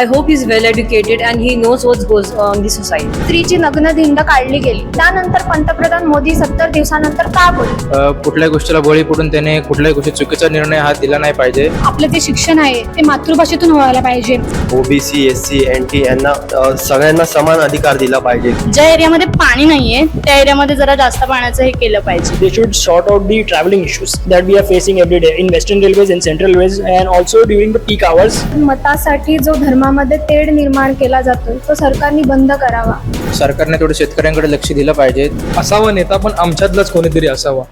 I hope he's well educated and he knows what goes on in the society. स्त्रीची नग्न धिंड काढली गेली. त्यानंतर पंतप्रधान मोदी सत्तर दिवसानंतर का बोलले? अ, कुठल्याही गोष्टीला बळी पडून त्याने कुठल्याही गोष्टी चुकीचा निर्णय हा दिला नाही पाहिजे. आपलं जे शिक्षण आहे ते मातृभाषेतून व्हायला पाहिजे. OBC S C N T यांना सगळ्यांना समान अधिकार दिला पाहिजे. ज्या एरियामध्ये पाणी नाहीये त्या एरियामध्ये जरा जास्त पाण्याचं हे केलं पाहिजे. They should sort out the traveling issues that we are facing every day in western railways and central railways and also during the peak hours. मतासाठी जो धर्मामध्ये तेढ निर्माण केला जातो. तो सरकारने बंद करावा. सरकारने थोडं शेतकऱ्यांकडे लक्ष दिलं पाहिजे. असावा नेता पण आमच्यातलाच कोणीतरी असावा.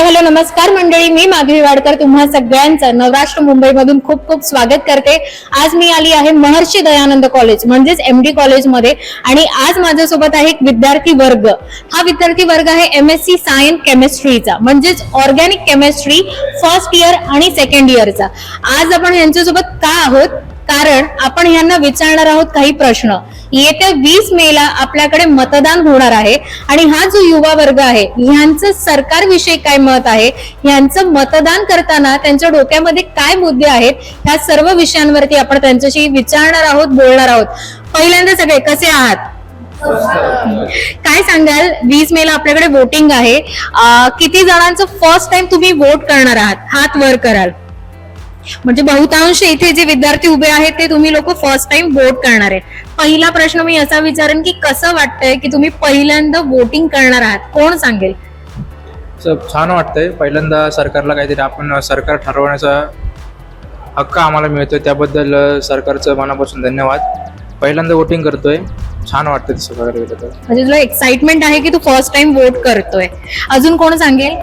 हाय हॅलो नमस्कार मंडळी. मी माधवी वाडकर. तुम्हा सगळ्यांचं नवराष्ट्र मुंबईमधून खूप खूप स्वागत करते. आज मी आली आहे महर्षी दयानंद कॉलेज म्हणजेच एम डी कॉलेजमध्ये आणि आज माझ्यासोबत आहे एक विद्यार्थी वर्ग. हा विद्यार्थी वर्ग आहे एम एस सी सायन्स केमिस्ट्रीचा म्हणजेच ऑर्गॅनिक केमिस्ट्री फर्स्ट इयर आणि सेकंड इयरचा आज आपण यांच्यासोबत का आहोत? कारण आपण यांना विचारणार आहोत काही प्रश्न. येत्या वीस मेला आपल्याकडे मतदान होणार आहे आणि हा जो युवा वर्ग आहे ह्यांचं सरकारविषयी काय मत आहे ह्यांचं मतदान करताना त्यांच्या डोक्यामध्ये काय मुद्दे आहेत ह्या सर्व विषयांवरती आपण त्यांच्याशी विचारणार आहोत बोलणार आहोत. पहिल्यांदा सगळे कसे आहात? काय सांगाल? वीस मेला आपल्याकडे वोटिंग आहे. किती जणांचं फर्स्ट टाइम तुम्ही वोट करणार आहात? हात वर कराल. म्हणजे बहुतांश इथे जे विद्यार्थी उभे आहेत ते तुम्ही लोक फर्स्ट टाइम वोट करणार आहे पहिला प्रश्न मी असा विचारेन की कसं वाटतंय की तुम्ही पहिल्यांदा वोटिंग करणार आहात? कोण सांगेल? छान वाटतंय. पहिल्यांदा सरकारला काहीतरी आपण सरकार ठरवण्याचा हक्क आम्हाला मिळतोय. त्याबद्दल सरकारचं मनापासून धन्यवाद. पहिल्यांदा वोटिंग करतोय. छान वाटतं म्हणजे तुला एक्साइटमेंट आहे की तू फर्स्ट टाइम वोट करतोय. अजून कोण सांगेल?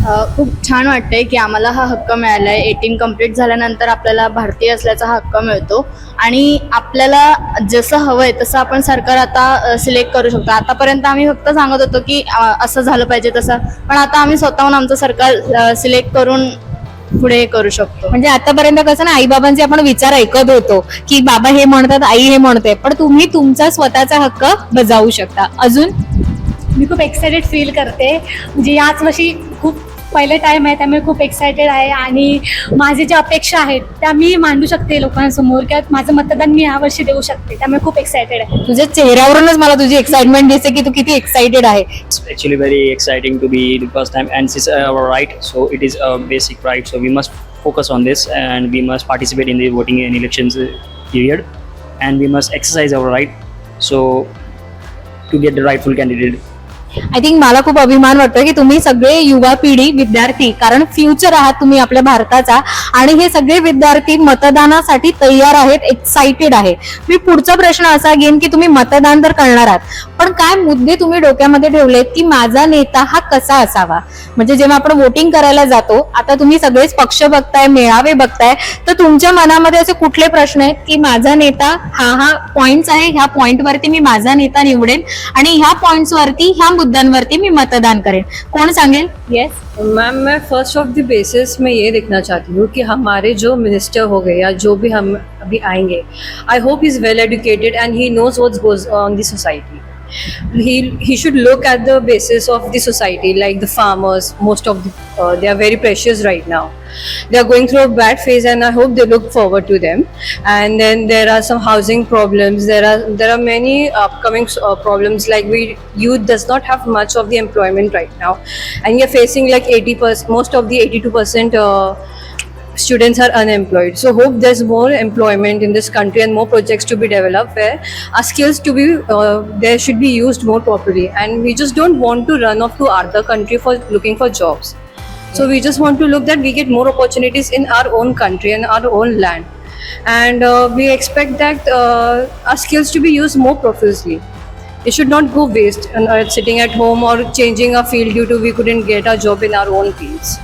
खूप छान वाटतंय की आम्हाला हा हक्क मिळालाय. एटीन कंप्लीट झाल्यानंतर आपल्याला भारतीय असल्याचा हा हक्क मिळतो. आणि आपल्याला जसं हवंय तसं आपण सरकार आता सिलेक्ट करू शकतो. आतापर्यंत आम्ही फक्त सांगत होतो की असं झालं पाहिजे तसं. पण आता आम्ही स्वतःहून आमचं सरकार सिलेक्ट करून पुढे हे करू शकतो. म्हणजे आतापर्यंत कसं ना आई बाबांचे आपण विचार ऐकत होतो की बाबा हे म्हणतात आई हे म्हणते पण तुम्ही तुमचा स्वतःचा हक्क बजावू शकता. अजून? मी खूप एक्सायटेड फील करते. म्हणजे याच वर्षी खूप पहिले टाइम आहे त्यामुळे खूप एक्सायटेड आहे आणि माझे ज्या अपेक्षा आहेत त्या मी मांडू शकते लोकांसमोर किंवा माझं मतदान मी यावर्षी देऊ शकते त्यामुळे खूप एक्सायटेड आहे. तुझ्या चेहऱ्यावरूनच मला तुझी एक्साइटमेंट दिसते की तू किती एक्साइटेड आहे. Actually very exciting to be the first time and see our right so it is a basic right so we must focus on this and we must participate in the voting in election period and we must exercise our right so to get the rightful candidate I think मला खूप अभिमान वाटतोय की तुम्ही सगळे युवा पिढी विद्यार्थी कारण फ्युचर आहात तुम्ही आपल्या भारताचा आणि हे सगळे विद्यार्थी मतदानासाठी तयार आहेत एक्साइटेड आहे. मी पुढचा प्रश्न असा घेईन की तुम्ही मतदान तर करणार आहात पण काय मुद्दे तुम्ही डोक्यामध्ये ठेवलेत की माझा नेता हा कसा असावा? म्हणजे जेव्हा आपण वोटिंग करायला जातो आता तुम्ही सगळेच पक्ष बघताय मेळावे बघताय तर तुमच्या मनामध्ये असे कुठले प्रश्न आहेत की माझा नेता हा हा पॉइंट्स आहे ह्या पॉइंटवरती मी माझा नेता निवडेन आणि ह्या पॉइंट्सवरती ह्या मुद्द्यांवरती मी मतदान करेन. कोण सांगेल? येस मैम मैं फर्स्ट ऑफ द बेसिस में ये देखना चाहती हूँ कि हमारे जो मिनिस्टर हो गए या जो भी हम अभी आएंगे I hope is well educated and he knows what goes on the society he he should look at the basis of the society like the farmers most of the, uh, they are very precious right now. They are going through a bad phase and i hope they look forward to them. And then there are some housing problems. There are there are many upcoming uh, problems like we youth does not have much of the employment right now. And are facing like 80% most of the 82% uh, students are unemployed. So hope there's more employment in this country and more projects to be developed where our skills to be uh, there should be used more properly. And we just don't want to run off to other country for looking for jobs. So we just want to look that we get more opportunities in our own country and our own land. And uh, we expect that uh, our skills to be used more profusely. It should not go waste and uh, sitting at home or changing our field due to we couldn't get a job in our own fields.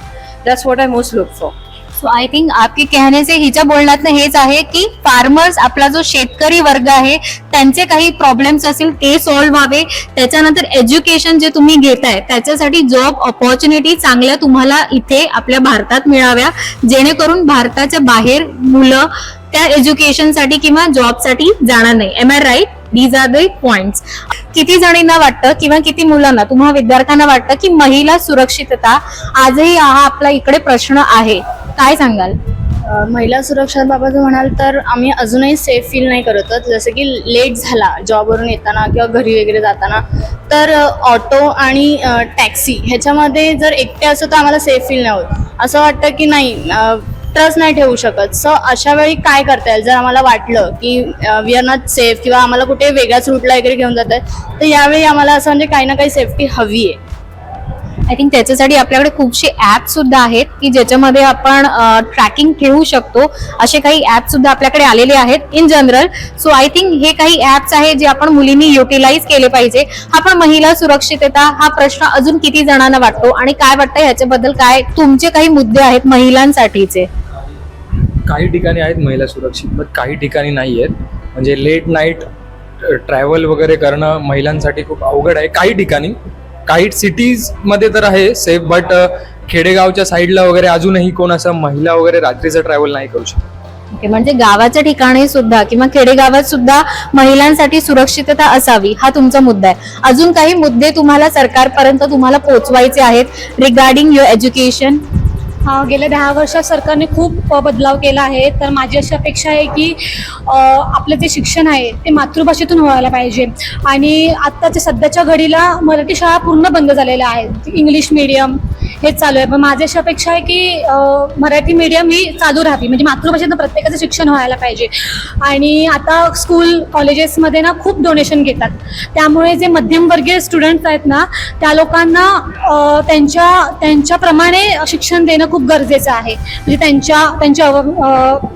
That's what i most look for so I think आपके कहण्याचे हिच्या बोलण्यातनं हेच आहे की farmers आपला जो शेतकरी वर्ग आहे त्यांचे काही प्रॉब्लेम्स असतील ते सॉल्व्ह व्हावे. त्याच्यानंतर एज्युकेशन जे तुम्ही घेताय त्याच्यासाठी जॉब ऑपॉर्च्युनिटी चांगल्या तुम्हाला इथे आपल्या भारतात मिळाव्या. जेणेकरून भारताच्या बाहेर मुलं त्या एज्युकेशनसाठी किंवा जॉबसाठी जाणार नाही. Am I right these are the points किती जणींना वाटतं किंवा किती मुलांना तुम्हा विद्यार्थ्यांना वाटतं की महिला सुरक्षितता आजही हा आपला इकडे प्रश्न आहे? काय सांगाल? महिला सुरक्षाबाबत म्हणाल तर आम्ही अजूनही सेफ फील नाही करत जसं की लेट झाला जॉबवरून येताना किंवा घरी वगैरे जाताना तर ऑटो आणि टॅक्सी ह्याच्यामध्ये जर एकटे असं तर आम्हाला सेफ फील नाही होत. असं वाटतं की नाही ट्रस्ट नाही ठेवू शकत. सो अशा वेळी काय करता येईल? जर आम्हाला वाटलं की वी आर नॉट सेफ किंवा आम्हाला कुठे वेगळ्याच रूटला वगैरे घेऊन जात आहे तर यावेळी आम्हाला असं म्हणजे काही ना काही सेफ्टी हवी आहे. आय थिंक त्याच्यासाठी आपल्याकडे खूपसे ॲप सुद्धा आहेत की ज्याच्यामध्ये आपण ट्रॅकिंग ठेवू शकतो. असे काही ॲप सुद्धा आपल्याकडे आलेले आहेत in general so I think हे काही ॲप्स आहेत जे आपण मुलींनी युटिलाइज केले पाहिजे. हा पण महिला सुरक्षितता हा प्रश्न अजून किती जणांना वाटतो आणि काय वाटतं? ह्याच्याबद्दल काय तुमचे काही मुद्दे आहेत महिलांसाठीचे? काही ठिकाणी आहेत महिला सुरक्षित पण काही ठिकाणी नाही आहेत म्हणजे लेट नाईट ट्रॅव्हल वगैरे करणं महिलांसाठी खूप अवघड आहे. काही ठिकाणी काही सिटीजमध्ये तर आहे सेफ बट खेडेगावच्या साईडला वगैरे अजूनही कोण असं महिला वगैरे रात्रीचं ट्रॅव्हल नाही करू शकत. ओके म्हणजे गावाच्या ठिकाणी सुद्धा किंवा खेडेगावात सुद्धा महिलांसाठी सुरक्षितता असावी हा तुमचा मुद्दा आहे. अजून काही मुद्दे तुम्हाला सरकारपर्यंत तुम्हाला पोहोचवायचे आहेत रिगार्डिंग युअर एज्युकेशन गेल्या दहा वर्षात सरकारने खूप बदलाव केला आहे. तर माझी अशी अपेक्षा आहे की आपलं जे शिक्षण आहे ते मातृभाषेतून व्हायला पाहिजे. आणि आत्ताच्या सध्याच्या घडीला मराठी शाळा पूर्ण बंद झालेल्या आहेत. इंग्लिश मीडियम हे चालू आहे. पण माझी अशी अपेक्षा आहे की मराठी मीडियम ही चालू राहावी. म्हणजे मातृभाषेतनं प्रत्येकाचं शिक्षण व्हायला पाहिजे. आणि आता स्कूल कॉलेजेसमध्ये ना खूप डोनेशन घेतात. त्यामुळे जे मध्यमवर्गीय स्टुडंट्स आहेत ना त्या लोकांना त्यांच्या त्यांच्याप्रमाणे शिक्षण देणं खूप गरजेचं आहे. म्हणजे त्यांच्या त्यांच्या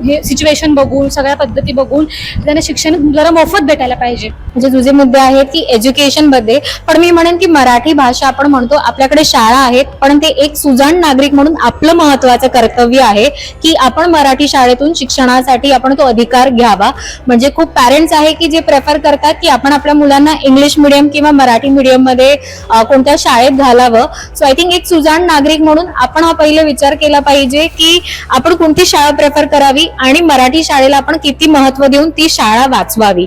हे सिच्युएशन बघून सगळ्या पद्धती बघून त्यांना शिक्षण जरा मोफत भेटायला पाहिजे. म्हणजे तुझे मुद्दे आहेत की एज्युकेशनमध्ये पण मी म्हणेन की मराठी भाषा आपण म्हणतो आपल्याकडे शाळा आहेत पण ते एक सुजाण नागरिक म्हणून आपलं महत्वाचं कर्तव्य आहे की आपण मराठी शाळेतून शिक्षणासाठी आपण तो अधिकार घ्यावा. म्हणजे खूप पॅरेंट्स आहे की जे प्रेफर करतात की आपण आपल्या मुलांना इंग्लिश मिडियम किंवा मराठी मिडियममध्ये कोणत्या शाळेत घालावं. सो आय थिंक एक सुजाण नागरिक म्हणून आपण हा पहिले विचार केला पाहिजे की आपण कोणती शाळा प्रेफर करावी आणि मराठी शाळेला आपण किती महत्त्व देऊन ती शाळा वाचवावी.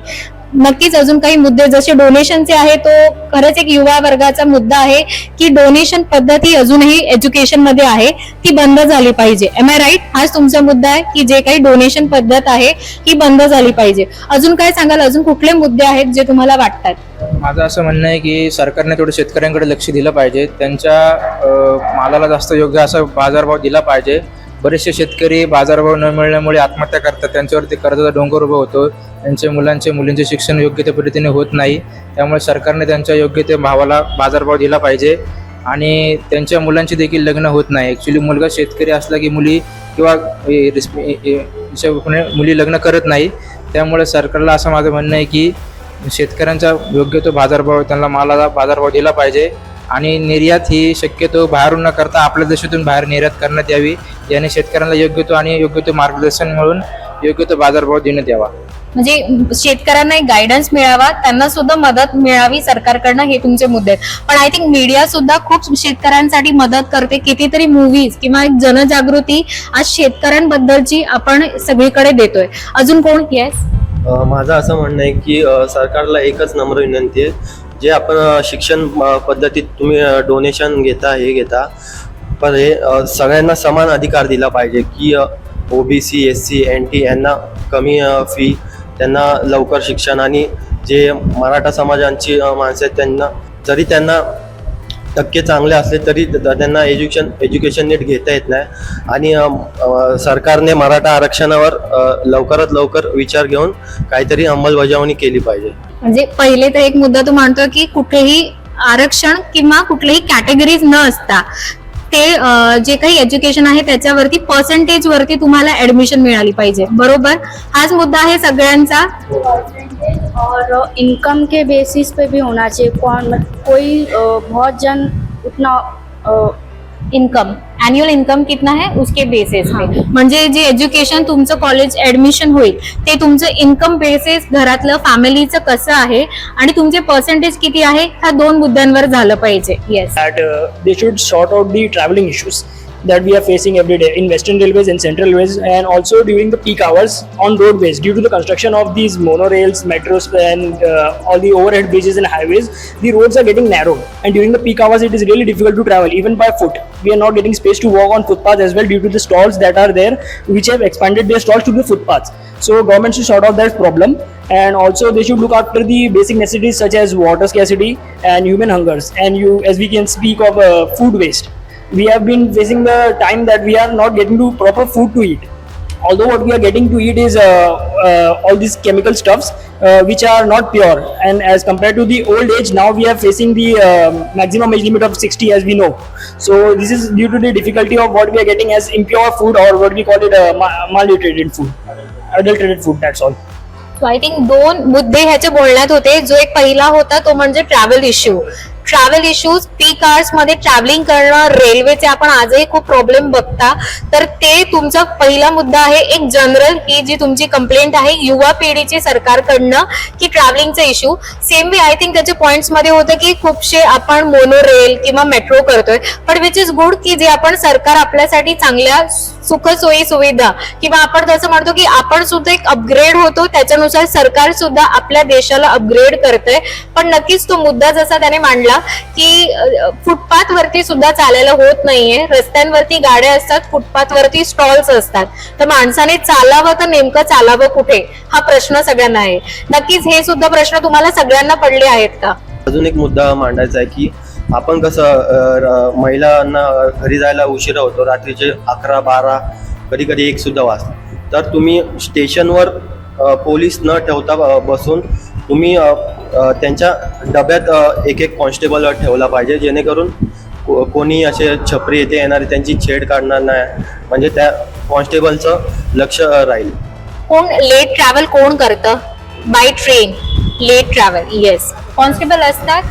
नक्कीच अजून काही मुद्दे जसे डोनेशनचे आहे तो खरंच एक युवा वर्गाचा मुद्दा आहे की डोनेशन पद्धती अजूनही एज्युकेशनमध्ये आहे ती बंद झाली पाहिजे. एम आय राईट हाच तुमचा मुद्दा आहे की जे काही डोनेशन पद्धत आहे ही बंद झाली पाहिजे. अजून काय सांगाल? अजून कुठले मुद्दे आहेत जे तुम्हाला वाटतात? माझं असं म्हणणं आहे की सरकारने थोडं शेतकऱ्यांकडे लक्ष दिलं पाहिजे. त्यांच्या मालाला जास्त योग्य असा बाजारभाव दिला पाहिजे. बरेचसे शेतकरी बाजारभाव न मिळण्यामुळे आत्महत्या करतात. त्यांच्यावरती कर्जाचा डोंगर उभा होतो. त्यांच्या मुलांचे मुलींचे शिक्षण योग्य त्या पद्धतीने होत नाही. त्यामुळे सरकारने त्यांच्या योग्य त्या भावाला बाजारभाव दिला पाहिजे. आणि त्यांच्या मुलांची देखील लग्न होत नाही. ॲक्च्युली मुलगा शेतकरी असला की मुली किंवा मुली लग्न करत नाही. त्यामुळे सरकारला असं माझं म्हणणं आहे की शेतकऱ्यांचा योग्य तो बाजारभाव त्यांना मालाला बाजारभाव दिला पाहिजे. आणि निर्यात ही शक्यतो बाहेरून न करता आपल्या देशातून बाहेर निर्यात करण्यात यावी. याने शेतकऱ्यांना योग्य तो आणि योग्य तो मार्गदर्शन मिळून योग्य तो बाजारभाव देण्यात यावा. म्हणजे शेतकऱ्यांना एक गायडन्स मिळावा त्यांना सुद्धा मदत मिळावी सरकारकडनं हे तुमचे मुद्दे आहेत. पण आय थिंक मीडिया सुद्धा खूप शेतकऱ्यांसाठी मदत करते. कितीतरी मूवीज किंवा एक जनजागृती आज शेतकऱ्यांबद्दलची आपण सगळीकडे देतोय. अजून कोण? येस माझं असं म्हणणं आहे की सरकारला एकच नम्र विनंती आहे जे आपण शिक्षण पद्धतीत तुम्ही डोनेशन घेता हे घेता पण हे सगळ्यांना समान अधिकार दिला पाहिजे की O B C S C N T यांना कमी फी त्यांना लवकर शिक्षण आणि जे मराठा समाजांची माणसं आहेत त्यांना जरी त्यांना टक्के चांगले असले तरी त्यांना एज्युकेशन एज्युकेशन नीट घेता येत नाही. आणि सरकारने मराठा आरक्षणावर लवकरात लवकर विचार घेऊन काहीतरी अंमलबजावणी केली पाहिजे. म्हणजे पहिले तर एक मुद्दा तू मानतो की कुठेही आरक्षण किंवा कुठलेही कॅटेगरीज न असता ते जे काही एज्युकेशन आहे त्याच्यावरती पर्सेंटेज वरती तुम्हाला ऍडमिशन मिळाली पाहिजे. बरोबर? हाच मुद्दा आहे सगळ्यांचा. और इनकम के बेसिस पे भी होना चाहिए। कौन मत- कोई बहुत जन उतना इन्कम अॅन्युअल इन्कम कितना है उसके बेसिस पे। म्हणजे जे एज्युकेशन तुमचं कॉलेज ऍडमिशन होईल ते तुमचं इन्कम बेसिस घरातलं फॅमिलीचं कसं आहे आणि तुमचे पर्सेंटेज किती आहे ह्या दोन मुद्द्यांवर झालं पाहिजे. Yes they should sort out the traveling issues. That we are facing every day in Western Railways and Central Railways, and also during the peak hours on roadways due to the construction of these monorails, metros, and uh, all the overhead bridges and highways. The roads are getting narrow, and during the peak hours, it is really difficult to travel even by foot. We are not getting space to walk on footpaths as well due to the stalls that are there, which have expanded their stalls to the footpaths. So government should sort out that problem, and also they should look after the basic necessities such as water scarcity and human hungers. And you, as we can speak of uh, food waste, we have been facing the time that we are not getting to proper food to eat. Although what we are getting to eat is uh, uh, all these chemical stuffs uh, which are not pure, and as compared to the old age, now we are facing the um maximum age limit of 60, as we know. So this is due to the difficulty of what we are getting as impure food or what we call it uh, ma- malnutrited food, adulterated food. That's all. So I think दोन मुद्दे ह्याच्या बोलण्यात होते जो एक पहिला होता तो म्हणजे travel issue travel issues peak कार्समध्ये travelling करणं रेल्वेचे आपण आजही खूप प्रॉब्लेम बघता. तर ते तुमचा पहिला मुद्दा आहे एक जनरल ही जी तुमची कंप्लेंट आहे युवा पिढीची सरकारकडनं की ट्रॅव्हलिंगचा issue same way I think त्याच्या पॉईंट्समध्ये होतं की खूपशे आपण मोनोरेल किंवा मेट्रो करतोय. पण विच इज गुड की जे आपण सरकार आपल्यासाठी चांगल्या सुख सोयी सुविधा. किंवा आपण तसं म्हणतो की आपण सुद्धा एक अपग्रेड होतो त्याच्यानुसार सरकार सुद्धा आपल्या देशाला अपग्रेड करतंय. पण नक्कीच तो मुद्दा जसा त्याने मांडला की फुटपाथ वरती सुद्धा चालायला होत नाहीये. रस्त्यांवरती गाड्या असतात फुटपाथ वरती स्टॉल्स असतात. तर माणसाने चालावं तर नेमकं चालावं कुठे? हा प्रश्न सगळ्यांना आहे. नक्कीच हे सुद्धा प्रश्न तुम्हाला सगळ्यांना पडले आहेत का? अजून एक मुद्दा मांडायचा आहे की आपण कसं महिलांना घरी जायला उशिरा होतो रात्रीचे अकरा बारा कधी कधी एक सुद्धा वाजता. तर तुम्ही स्टेशनवर पोलीस न ठेवता बसून तुम्ही त्यांच्या डब्यात एक एक कॉन्स्टेबल ठेवला पाहिजे जेणेकरून को- कोणी असे छपरी येते येणारे त्यांची छेड काढणार नाही. म्हणजे त्या कॉन्स्टेबलचं लक्ष राहील. कोण लेट ट्रॅव्हल कोण करतं? By train late travel yes constable असतात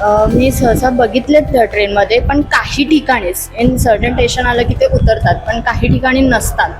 मी सहसा बघितलेत त्या ट्रेनमध्ये पण काही ठिकाणीच. इन सर्टन स्टेशन आलं की ते उतरतात पण काही ठिकाणी नसतात.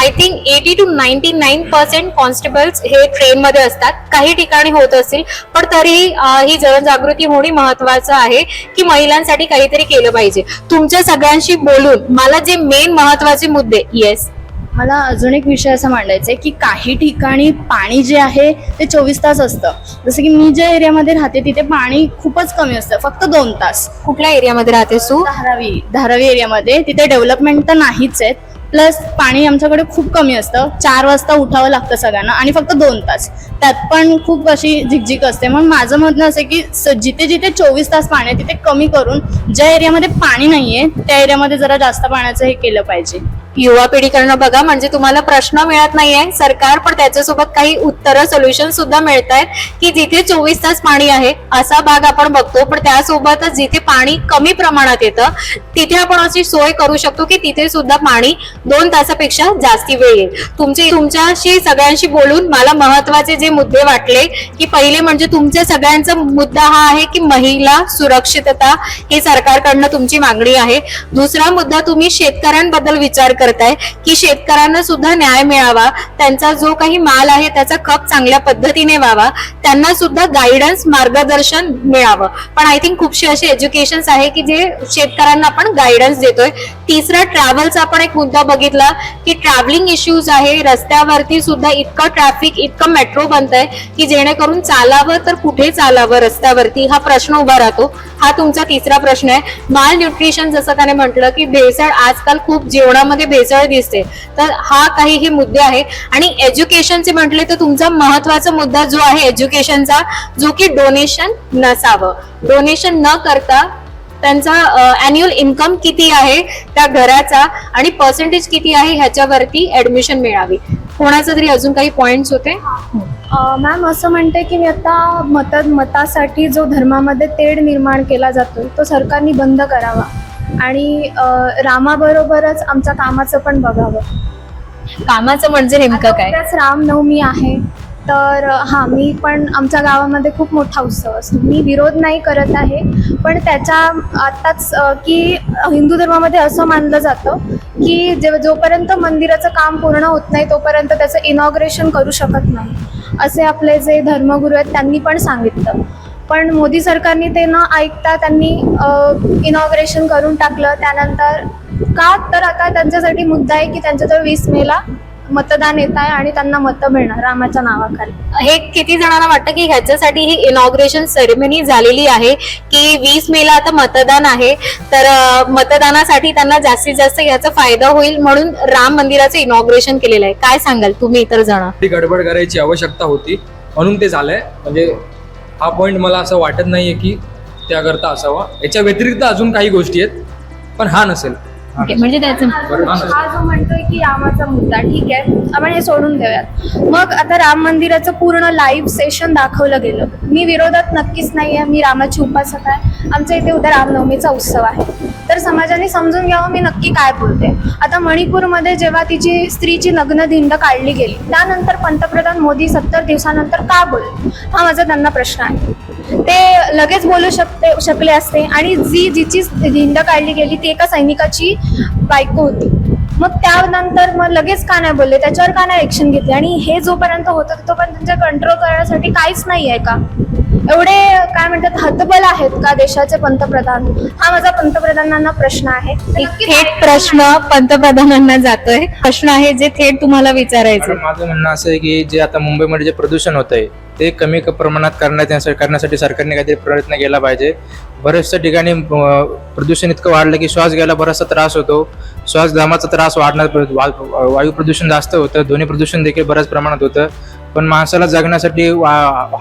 I think eighty to ninety nine percent constables हे ट्रेनमध्ये असतात. काही ठिकाणी होत असतील पण तरी ही जनजागृती होणे महत्वाचं आहे की महिलांसाठी काहीतरी केलं पाहिजे. तुमच्या सगळ्यांशी बोलून मला जे मेन महत्त्वाचे मुद्दे येस मला अजून एक विषय असा मांडायचा आहे की काही ठिकाणी पाणी जे आहे ते चोवीस तास असतं. जसं की मी ज्या एरियामध्ये राहते तिथे पाणी खूपच कमी असतं फक्त दोन तास. कुठल्या एरियामध्ये राहतेस तू धारावी धारावी एरियामध्ये. तिथे डेव्हलपमेंट तर नाहीच आहेत प्लस पाणी आमच्याकडे खूप कमी असतं. चार वाजता उठावं लागतं सगळ्यांना आणि फक्त दोन तास. त्यात पण खूप अशी झिकझिक असते. म्हणून माझं म्हणणं असं आहे की स- जिथे जिथे चोवीस तास पाणी आहे तिथे कमी करून ज्या एरियामध्ये पाणी नाहीये त्या एरियामध्ये जरा जास्त पाण्याचं हे केलं पाहिजे. युवा पिढीकडनं बघा म्हणजे तुम्हाला प्रश्न मिळत नाहीये. सरकार पण त्याच्यासोबत काही उत्तर सोल्युशन सुद्धा मिळत आहेत की जिथे चोवीस तास पाणी आहे असा भाग आपण बघतो. पण त्यासोबतच जिथे पाणी कमी प्रमाणात येतं तिथे आपण अशी सोय करू शकतो की तिथे सुद्धा पाणी दोन तासापेक्षा जास्ती वेळ येईल. तुमचे तुमच्याशी सगळ्यांशी बोलून मला महत्त्वाचे जे मुद्दे वाटले की पहिले म्हणजे तुमच्या सगळ्यांचा मुद्दा हा आहे की महिला सुरक्षितता ही सरकारकडनं तुमची मागणी आहे. दुसरा मुद्दा तुम्ही शेतकऱ्यांबद्दल विचार करताय की शेतकऱ्यांना सुद्धा न्याय मिळावा त्यांचा जो काही माल आहे त्याचा खप चांगल्या पद्धतीने व्हावा त्यांना सुद्धा गायडन्स मार्गदर्शन मिळावं. पण आय थिंक खूपशे असे एज्युकेशन आहे की जे शेतकऱ्यांना आपण गायडन्स देतोय. तिसरा ट्रॅव्हलचा आपण एक मुद्दा बघितला की ट्रॅव्हलिंग इश्यूज आहे रस्त्यावरती सुद्धा इतकं ट्रॅफिक इतकं मेट्रो बनत आहे की जेणेकरून चालावं तर कुठे चालावं रस्त्यावरती? हा प्रश्न उभा राहतो. हा तुमचा तिसरा प्रश्न आहे. माल न्यूट्रिशन जसं त्याने म्हटलं की भेसळ आजकाल खूप जेवणामध्ये भेसळ दिसते. तर हा काही हे मुद्दे आहे आणि एज्युकेशनचे म्हटले तर तुमचा महत्त्वाचा मुद्दा जो आहे एज्युकेशनचा जो की डोनेशन नसावं. डोनेशन न करता त्यांचा अॅन्युअल इन्कम किती आहे त्या घराचा आणि पर्सेंटेज किती आहे ह्याच्यावरती ऍडमिशन मिळावी. कोणाचं तरी अजून काही पॉइंट्स होते? मॅम असं म्हणते की मी आता मत मतासाठी जो धर्मामध्ये तेढ निर्माण केला जातो तो सरकारने बंद करावा. आणि रामाबरोबरच आमच्या कामाचं पण बघावं. कामाचं म्हणजे नेमकं काय? रामनवमी आहे तर हां मी पण आमच्या गावामध्ये खूप मोठा उत्सव असतो. मी विरोध नाही करत आहे पण त्याच्या आत्ताच की हिंदू धर्मामध्ये असं मानलं जातं की जे जोपर्यंत मंदिराचं काम पूर्ण होत नाही तोपर्यंत त्याचं इनॉग्रेशन करू शकत नाही असे आपले जे धर्मगुरू आहेत त्यांनी पण सांगितलं. पण मोदी सरकारने ते न ऐकता त्यांनी इनॉग्रेशन करून टाकलं. त्यानंतर का तर आता त्यांच्यासाठी मुद्दा आहे की त्यांच्याजवळ वीस मेला मतदान येत आहे आणि त्यांना मतं मिळणार रामाच्या नावाखाली. हे किती जणांना वाटतं की ह्याच्यासाठी ही इनॉग्रेशन सेरेमनी झालेली आहे की वीस मेला आता मतदान आहे? तर मतदानासाठी त्यांना जास्तीत जास्त याचा फायदा होईल म्हणून राम मंदिराचं इनॉग्रेशन केलेलं आहे. काय सांगाल? तुम्ही इतर जण. ती गडबड करायची आवश्यकता होती. म्हणून ते झालंय. म्हणजे हा पॉईंट मला असं वाटत नाहीये की त्याकरता असावा. याच्या व्यतिरिक्त अजून काही गोष्टी आहेत पण हा नसेल. ओके म्हणजे त्याचं बरं, हा नसेल. हा जो म्हणतोय की रामाचा मुद्दा ठीक आहे. आपण हे सोडून देऊयात. मग आता राम मंदिराचं पूर्ण लाईव्ह सेशन दाखवलं गेलं. मी विरोधात नक्कीच नाही आहे मी रामाची उपासक आहे. आमच्या इथे उद्या रामनवमीचा उत्सव आहे. तर समाजाने समजून घ्यावं मी नक्की काय बोलते. आता मणिपूरमध्ये जेव्हा तिची स्त्रीची नग्न धिंड काढली गेली त्यानंतर पंतप्रधान मोदी सत्तर दिवसानंतर का बोलले? हा माझा त्यांना प्रश्न आहे. ते लगेच बोलू शकते शकले असते आणि जी जिची धिंड काढली गेली ती एका सैनिकाची बायको होती. मग त्यानंतर मग लगेच का नाही बोलले? त्याच्यावर का नाही ऍक्शन घेतली? आणि हे जोपर्यंत होतं तोपर्यंत त्यांच्या कंट्रोल करण्यासाठी काहीच नाही आहे का? एवढे काय म्हणतात हतबल आहेत का देशाचे पंतप्रधान? हा माझा पंतप्रधानांना प्रश्न आहे. थेट प्रश्न पंतप्रधानांना जातोय. प्रश्न आहे जे थेट तुम्हाला विचारायचे माझं म्हणणं असं आहे की जे आता मुंबईमध्ये जे प्रदूषण होत आहे ते कमी क- प्रमाणात करण्यात करण्यासाठी सरकारने काहीतरी प्रयत्न केला पाहिजे. बऱ्याचशा ठिकाणी प्रदूषण इतकं वाढलं की श्वास घ्यायला बराचसा त्रास होतो. श्वास दमाचा त्रास वाढणार वायू प्रदूषण जास्त होतं. ध्वनी प्रदूषण देखील बऱ्याच प्रमाणात होतं. पण माणसाला जगण्यासाठी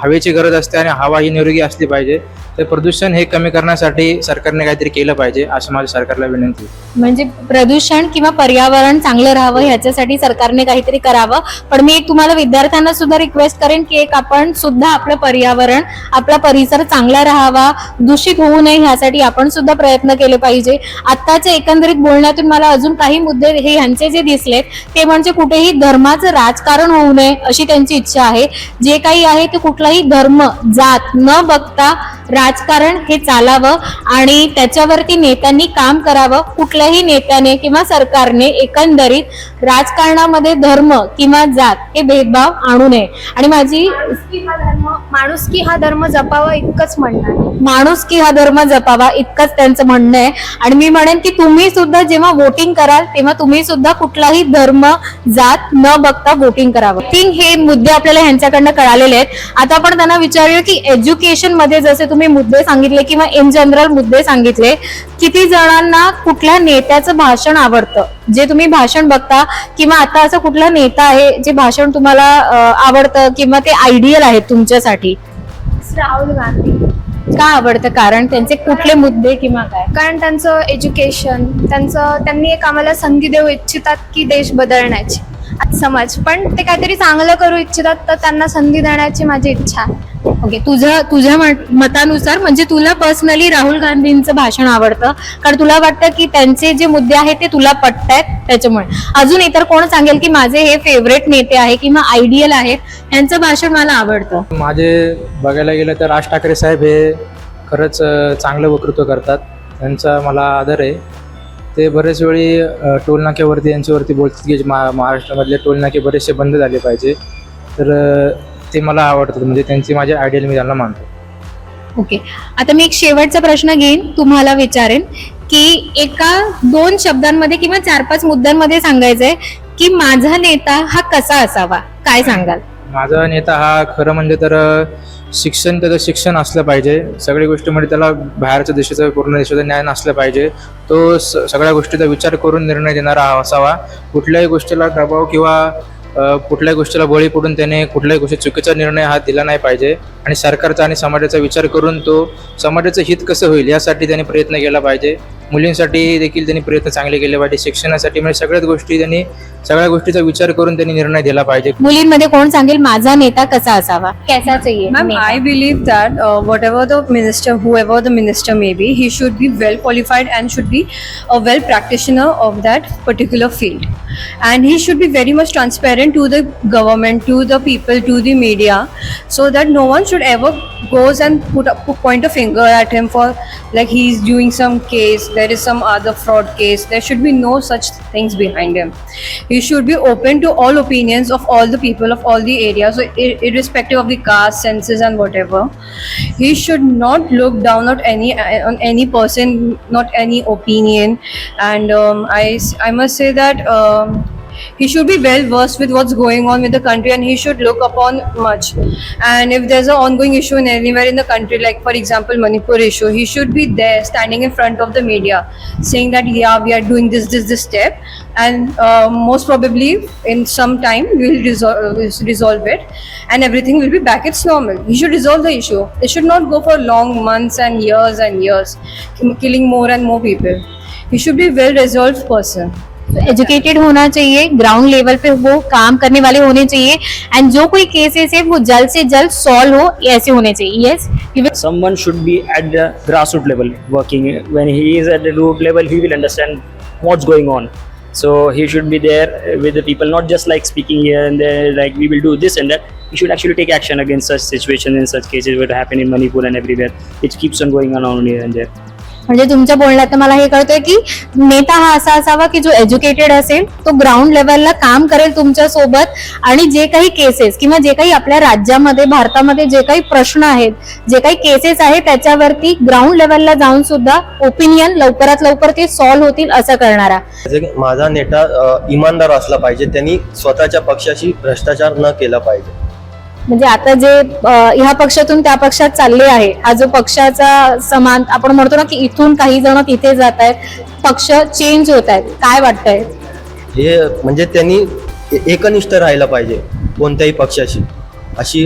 हवेची गरज असते आणि हवा ही निरोगी असली पाहिजे. तर प्रदूषण हे कमी करण्यासाठी सरकारने काहीतरी केलं पाहिजे असं माझ्या सरकारला विनंती म्हणजे प्रदूषण किंवा पर्यावरण चांगलं राहावं ह्याच्यासाठी सरकारने काहीतरी करावं. पण मी एक तुम्हाला विद्यार्थ्यांना सुद्धा रिक्वेस्ट करेन की एक आपण सुद्धा आपलं पर्यावरण आपला परिसर चांगला राहावा दूषित होऊ नये ह्यासाठी आपण सुद्धा प्रयत्न केले पाहिजे. आत्ताच्या एकंदरीत बोलण्यातून मला अजून काही मुद्दे हे ह्यांचे जे दिसलेत ते म्हणजे कुठेही धर्माचं राजकारण होऊ नये अशी त्यांची इच्छा आहे. जे काही आहे ते कुठलाही धर्म जात न बघता राजकारण हे चालावं आणि त्याच्यावरती नेत्यांनी काम करावं. कुठल्याही नेत्याने किंवा सरकारने एकंदरीत राजकारणामध्ये धर्म किंवा जात हे भेदभाव आणू नये. आणि माझी माणुसकी हा धर्म माणुसकी हा धर्म जपावा इतकंच म्हणणं आहे. माणूस की हा धर्म जपावा इतकंच त्यांचं म्हणणं आहे. आणि मी म्हणेन की तुम्ही सुद्धा जेव्हा वोटिंग कराल तेव्हा तुम्ही सुद्धा कुठलाही धर्म जात न बघता वोटिंग करावं. हे मुद्दे आपल्याला ह्यांच्याकडनं कळालेले आहेत. आता आपण त्यांना विचारूया की एज्युकेशनमध्ये जसे तुम्ही मुद्दे सांगितले किंवा इन जनरल मुद्दे सांगितले किती जणांना कुठल्या नेत्याचं भाषण आवडतं? जे तुम्ही भाषण बघता किंवा आता असं कुठला नेता आहे जे भाषण तुम्हाला आवडतं किंवा ते आयडियल आहेत तुमच्यासाठी? राहुल गांधी. का आवडतं? कारण त्यांचे कुठले मुद्दे किंवा काय? कारण त्यांचं एज्युकेशन त्यांचं त्यांनी एक आम्हाला संधी देऊ इच्छितात की देश बदलण्याची. समाज. पण ते काहीतरी चांगलं करू इच्छितात तर त्यांना संधी देण्याची माझी इच्छा आहे. ओके तुझ्या तुझ्या मत- मतानुसार म्हणजे तुला पर्सनली राहुल गांधींचं भाषण आवडतं. कारण तुला वाटतं की त्यांचे जे मुद्दे आहेत ते तुला पटतायत त्याच्यामुळे. अजून इतर कोण सांगेल की माझे हे फेवरेट नेते आहे किंवा आयडियल आहेत यांचं भाषण मला आवडतं? माझे बघायला गेलं तर राज ठाकरे साहेब हे खरंच चांगलं वक्तृत्व करतात. त्यांचा मला आदर आहे. ते बरेच वेळी टोलनाक्यावरती यांच्यावरती बोलतात की मा महाराष्ट्रामधले टोलनाके बरेचसे बंद झाले पाहिजे. तर ते मला आवडतात. म्हणजे त्यांची माझी आयडियल मी त्यांना मानतो. ओके. आता मी एक शेवटचा प्रश्न घेईन तुम्हाला विचारेन की एका दोन शब्दांमध्ये किंवा चार पाच मुद्द्यांमध्ये सांगायचंय की माझा नेता हा कसा असावा? काय सांगाल? माझा नेता हा खरं म्हणजे तर शिक्षण त्याचं शिक्षण असलं पाहिजे. सगळ्या गोष्टीमध्ये त्याला बाहेरच्या देशाचं पूर्ण देशाचं ज्ञान असलं पाहिजे. तो स सगळ्या गोष्टीचा विचार करून निर्णय देणारा असावा. कुठल्याही गोष्टीला दबाव किंवा कुठल्याही गोष्टीला बळी पडून त्याने कुठल्याही गोष्टी चुकीचा निर्णय हा दिला नाही पाहिजे. आणि सरकारचा आणि समाजाचा विचार करून तो समाजाचं हित कसं होईल यासाठी त्याने प्रयत्न केला पाहिजे. मुलींसाठी देखील त्यांनी प्रयत्न चांगले केले पाहिजे. शिक्षणासाठी म्हणजे सगळ्याच गोष्टी त्यांनी सगळ्या गोष्टीचा विचार करून त्यांनी निर्णय दिला पाहिजे. मुलींमध्ये कोण सांगेल माझा नेता कसा असावा? कसा ma'am I believe that whatever the minister whoever the minister may be he should be well qualified and should be a well practitioner of that particular field and he should be very much transparent to the government to the people to the media so that no one should ever goes and point a finger at him for like he is doing some case there is some other fraud case. There should be no such things behind him. He should be open to all opinions of all the people of all the areas, so ir- irrespective of the caste, senses, and whatever. He should not look down on any on any person, not any opinion. And um, I I must say that. Um, he should be well versed with what's going on with the country and he should look upon much. And if there's an ongoing issue in anywhere in the country like for example manipur issue he should be there standing in front of the media saying that yeah we are doing this this this step. And uh, most probably in some time we'll resolve, resolve it and everything will be back. It's normal. He should resolve the issue. It should not go for long months and years and years killing more and more people. He should be a well resolved person educated होना चाहिए ground level पे वो काम करने वाले होने चाहिए end जो कोई केसेस है वो जल्द से जल्द सॉल्व हो ऐसे होने चाहिए yes someone should be at the grass root level working when he is at the root level he will understand what's going on so he should be there with the people not just like speaking here and there like we will do this and that you should actually take action against such situation in such cases what happen in Manipur and everywhere it keeps on going on only and there म्हणजे तुमच्या बोलण्यात मला हे कळतंय की नेता हा असा असावा की जो एज्युकेटेड असेल तो ग्राउंड लेवलला काम करेल तुमच्यासोबत आणि जे काही केसेस किंवा जे काही आपल्या राज्यामध्ये भारतामध्ये जे काही प्रश्न आहेत जे काही केसेस आहेत त्याच्यावरती ग्राउंड लेवलला जाऊन सुद्धा ओपिनियन लवकरात लवकर ते सॉल्व्ह होतील असं करणारा. माझा नेता इमानदार असला पाहिजे त्यांनी स्वतःच्या पक्षाशी भ्रष्टाचार न केला पाहिजे. म्हणजे आता जे ह्या पक्षातून त्या पक्षात चालले आहे हा जो पक्षाचा समान आपण म्हणतो ना की इथून काही जण तिथे जात आहेत पक्ष चेंज होत आहेत. काय वाटतंय? हे म्हणजे त्यांनी एकनिष्ठ राहायला पाहिजे कोणत्याही पक्षाशी. अशी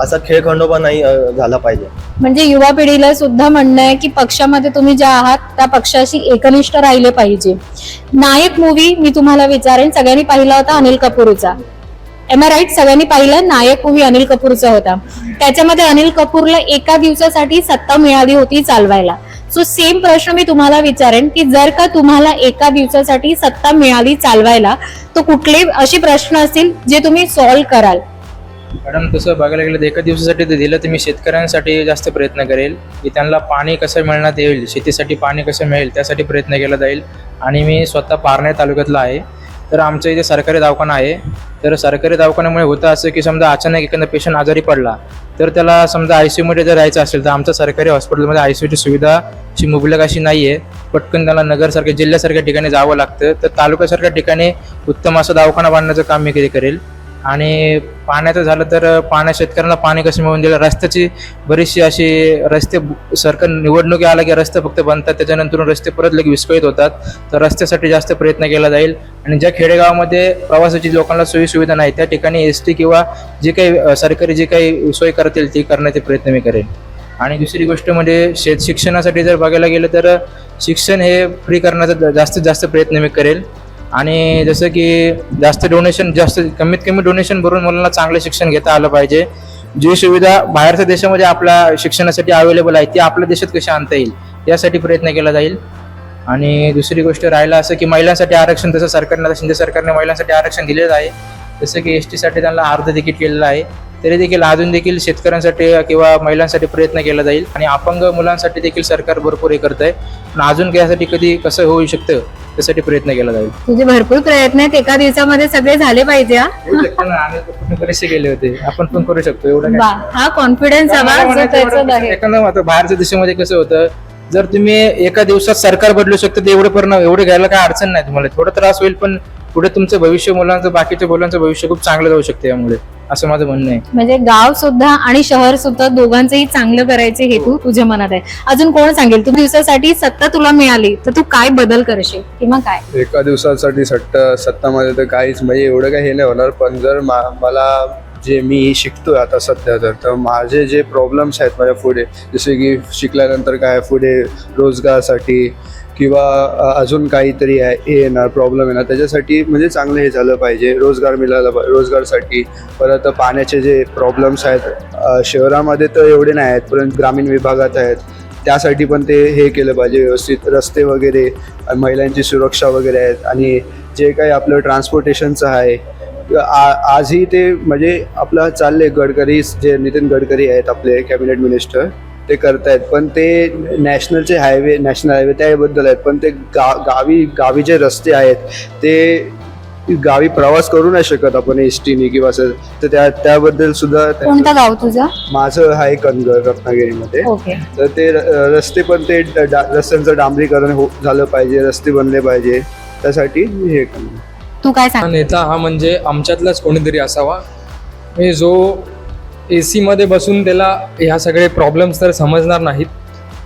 असा खेळखंडोबा नाही झाला पाहिजे. म्हणजे युवा पिढीला सुद्धा म्हणणं आहे की पक्षामध्ये तुम्ही ज्या आहात त्या पक्षाशी एकनिष्ठ राहिले पाहिजे. नायक मूवी मी तुम्हाला विचारेन सगळ्यांनी पाहिला होता अनिल कपूरचा. एम आय राईट सगळ्यांनी पाहिलं? नायक मूवी अनिल कपूरचा होता. त्याच्यामध्ये अनिल कपूरला एका दिवसासाठी सत्ता मिळाली होती चालवायला. सो सेम प्रश्न मी तुम्हाला विचारेन की जर का तुम्हाला एका दिवसासाठी सत्ता मिळाली चालवायला तर कुठले असे प्रश्न असतील जे तुम्ही सॉल्व्ह कराल? मॅडम तसं बघायला गेलं तर एका दिवसासाठी ते दिलं तर मी शेतकऱ्यांसाठी जास्त प्रयत्न करेल की त्यांना पाणी कसं मिळण्यात येईल शेतीसाठी पाणी कसं मिळेल त्यासाठी प्रयत्न केला जाईल. आणि मी स्वतः पारणे तालुक्यातला आहे. तर आमच्या इथे सरकारी दवाखाना आहे. तर सरकारी दवाखान्यामुळे होतं असं की समजा अचानक एखादा पेशंट आजारी पडला तर त्याला समजा आय सी यूमध्ये जर जायचं असेल तर आमच्या सरकारी हॉस्पिटलमध्ये आय सी यूची सुविधाची मुबलक अशी नाही आहे पटकन त्याला नगरसारख्या जिल्ह्यासारख्या ठिकाणी जावं लागतं. तर तालुक्यासारख्या ठिकाणी उत्तम असा दवाखाना बांधण्याचं काम मी कधी करेल. आणि पाण्याचं झालं तर पाण्या शेतकऱ्यांना पाणी कसं मिळून दिलं? रस्त्याची बरीचशी अशी रस्ते सरकार निवडणुकी आला की रस्ते फक्त बनतात त्याच्यानंतर रस्ते परत लगे विस्कळीत होतात. तर रस्त्यासाठी जास्त प्रयत्न केला जाईल. आणि ज्या खेडेगावामध्ये प्रवासाची लोकांना सोयीसुविधा नाही त्या ठिकाणी एस टी किंवा जे काही सरकारी जे काही सोय करतील ती करण्याचे प्रयत्न मी करेन. आणि दुसरी गोष्ट म्हणजे शेत शिक्षणासाठी जर बघायला गेलं तर शिक्षण हे फ्री करण्याचा जास्तीत जास्त प्रयत्न मी करेल. आणि जसं की जास्त डोनेशन जास्त कमीत कमी डोनेशन भरून मुलांना चांगलं शिक्षण घेता आलं पाहिजे. जी सुविधा बाहेरच्या देशामध्ये आपल्या शिक्षणासाठी अवेलेबल आहे ती आपल्या देशात कशी आणता येईल यासाठी प्रयत्न केला जाईल. आणि दुसरी गोष्ट राहिला असं की महिलांसाठी आरक्षण तसं सरकारने शिंदे सरकारने महिलांसाठी आरक्षण दिलेलं आहे. जसं की एस टीसाठी त्यांना अर्ध तिकीट केलेलं आहे. तरी देखील अजून देखील शेतकऱ्यांसाठी किंवा महिलांसाठी प्रयत्न केला जाईल. आणि अपंग मुलांसाठी देखील सरकार भरपूर हे करत आहे पण अजून यासाठी कधी कसं होऊ शकतं त्यासाठी प्रयत्न केला जाईल. तुझे भरपूर प्रयत्न आहेत. एका दिवसामध्ये सगळे झाले पाहिजे हा. आम्ही बरेचसे गेले होते. आपण पण करू शकतो. एवढं हा कॉन्फिडन्स हवा एखादं बाहेरच्या देशामध्ये कसं होतं जर तुम्ही एका दिवसात सरकार बदलू शकतं तर एवढं परिणाम एवढे घ्यायला काय अडचण नाही तुम्हाला. थोडा त्रास होईल पण पुढे तुमचं भविष्य मुलांचं बाकीच्या मुलांचं भविष्य खूप चांगलं जाऊ शकते यामुळे असं माझं म्हणणं आहे. म्हणजे गाव सुद्धा आणि शहर सुद्धा दोघांचंही चांगलं करायचे हेतू तुझ्या मनात आहे. अजून कोण सांगेल? तू दिवसासाठी सत्ता तुला मिळाली तर तू काय बदल करशील किंवा काय? एका दिवसासाठी सट्ट सत्तामध्ये तर काहीच म्हणजे एवढं काही हे नाही होणार पण जर मा मला जे मी शिकतोय आता सध्या तर तर माझे जे प्रॉब्लेम्स आहेत माझ्या पुढे जसे की शिकल्यानंतर काय पुढे रोजगारसाठी किंवा अजून काहीतरी आहे हे येणार प्रॉब्लेम येणार त्याच्यासाठी म्हणजे चांगलं हे झालं पाहिजे रोजगार मिळाला पाहिजे रोजगारसाठी. परत पाण्याचे जे प्रॉब्लेम्स आहेत शहरामध्ये तर एवढे नाही आहेत परंतु ग्रामीण विभागात आहेत त्यासाठी पण ते हे केलं पाहिजे व्यवस्थित रस्ते वगैरे महिलांची सुरक्षा वगैरे आहेत आणि जे काही आपलं ट्रान्सपोर्टेशनचं आहे आ आजही ते म्हणजे आपलं चालले गडकरी जे नितीन गडकरी आहेत आपले कॅबिनेट मिनिस्टर ते करतायत. पण ते नॅशनलचे हायवे नॅशनल हायवे त्याबद्दल आहेत. पण ते गा गावी गावी जे रस्ते आहेत ते गावी प्रवास करू नाही शकत आपण एस टीने किंवा असं. तर त्या त्याबद्दल सुद्धा कोणतं गाव तुझं? माझं आहे कनगर रत्नागिरीमध्ये. तर ते रस्ते पण ते रस्त्यांचं डांबरीकरण हो झालं पाहिजे रस्ते बनले पाहिजे. त्यासाठी हे करणं तू काय हा सांग नेता हा म्हणजे आमच्यातलाच कोणीतरी असावा. म्हणजे जो ए सीमध्ये बसून त्याला ह्या सगळे प्रॉब्लेम्स तर समजणार नाहीत.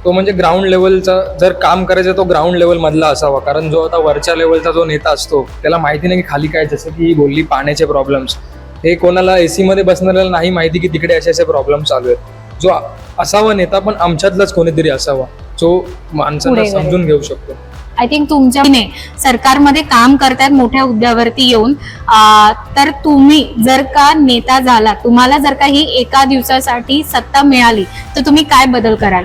तो म्हणजे ग्राउंड लेवलचा जर काम करायचं तो ग्राउंड लेवलमधला असावा. कारण जो आता वरच्या लेवलचा जो नेता असतो त्याला माहिती नाही की खाली काय जसं की ही बोलली पाण्याचे प्रॉब्लेम्स हे कोणाला ए सीमध्ये बसणाऱ्याला नाही माहिती की तिकडे असे असे प्रॉब्लेम चालू आहेत. जो असावा नेता पण आमच्यातलाच कोणीतरी असावा. जो माणसांना. समजून घेऊ शकतो. आय थिंक तुमच्याने सरकारमध्ये काम करतायत मोठ्या हुद्द्यावरती येऊन. तर तुम्ही जर का नेता झाला तुम्हाला जर का ही एका दिवसासाठी सत्ता मिळाली तर तुम्ही काय बदल कराल?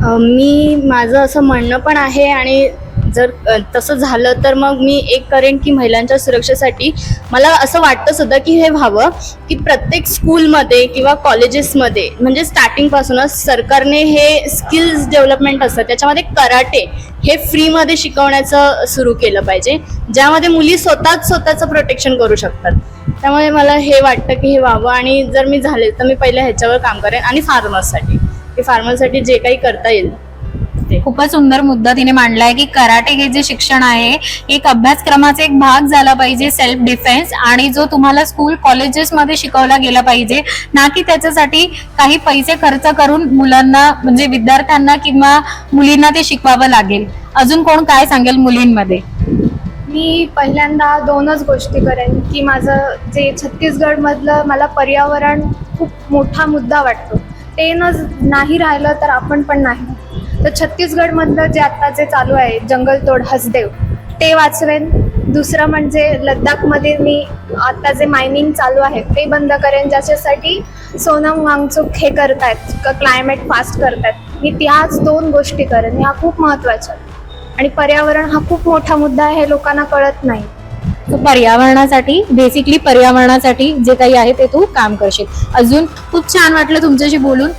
मी माझं असं म्हणणं पण आहे आणि जर तसं झालं तर मग मी एक करेन की महिलांच्या सुरक्षेसाठी मला असं वाटतं सुद्धा की हे व्हावं की प्रत्येक स्कूलमध्ये किंवा कॉलेजेसमध्ये म्हणजे स्टार्टिंगपासूनच सरकारने हे स्किल्स डेव्हलपमेंट असतं त्याच्यामध्ये कराटे हे फ्रीमध्ये शिकवण्याचं सुरू केलं पाहिजे ज्यामध्ये मुली स्वतःच स्वतःचं प्रोटेक्शन करू शकतात. त्यामुळे मला हे वाटतं की हे व्हावं आणि जर मी झाले तर मी पहिले ह्याच्यावर काम करेन आणि फार्मर्ससाठी की फार्मरसाठी जे काही करता येईल. ते खूपच सुंदर मुद्दा तिने मांडलाय की कराटे हे जे शिक्षण आहे एक अभ्यासक्रमाचा एक भाग झाला पाहिजे सेल्फ डिफेन्स आणि जो तुम्हाला स्कूल कॉलेजेसमध्ये शिकवला गेला पाहिजे ना की त्याच्यासाठी काही पैसे खर्च करून मुलांना म्हणजे विद्यार्थ्यांना किंवा मुलींना ते शिकवावं लागेल. अजून कोण काय सांगेल मुलींमध्ये? मी पहिल्यांदा दोनच गोष्टी करेन की माझं जे छत्तीसगडमधलं मला पर्यावरण खूप मोठा मुद्दा वाटतो. ते न नाही राहिलं तर आपण पण नाही. तर छत्तीसगडमधलं जे आत्ता जे चालू आहे जंगलतोड हसदेव ते वाचवेन. दुसरं म्हणजे लद्दाखमध्ये मी आता जे मायनिंग चालू आहे ते बंद करेन ज्याच्यासाठी सोनम वांगचूक हे करतायत क्लायमेट फास्ट करतायत. मी त्याच दोन गोष्टी करेन ह्या खूप महत्त्वाच्या आणि पर्यावरण हा खूप मोठा मुद्दा आहे हे लोकांना कळत नाही. पर्यावरणासाठी बेसिकली पर्यावरणासाठी जे काही आहे ते तू काम करशील. अजून खूप छान वाटलं तुमच्याशी बोलून.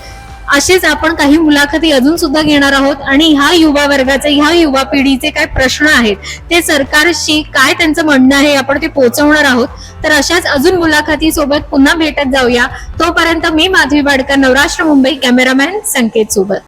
असेच आपण काही मुलाखती अजून सुद्धा घेणार आहोत. आणि ह्या युवा वर्गाचे ह्या युवा पिढीचे काय प्रश्न आहेत ते सरकारशी काय त्यांचं म्हणणं आहे आपण ते पोहोचवणार आहोत. तर अशाच अजून मुलाखती सोबत पुन्हा भेटत जाऊया. तोपर्यंत मी माधवी बाडकर नवराष्ट्र मुंबई कॅमेरामॅन संकेत सोबत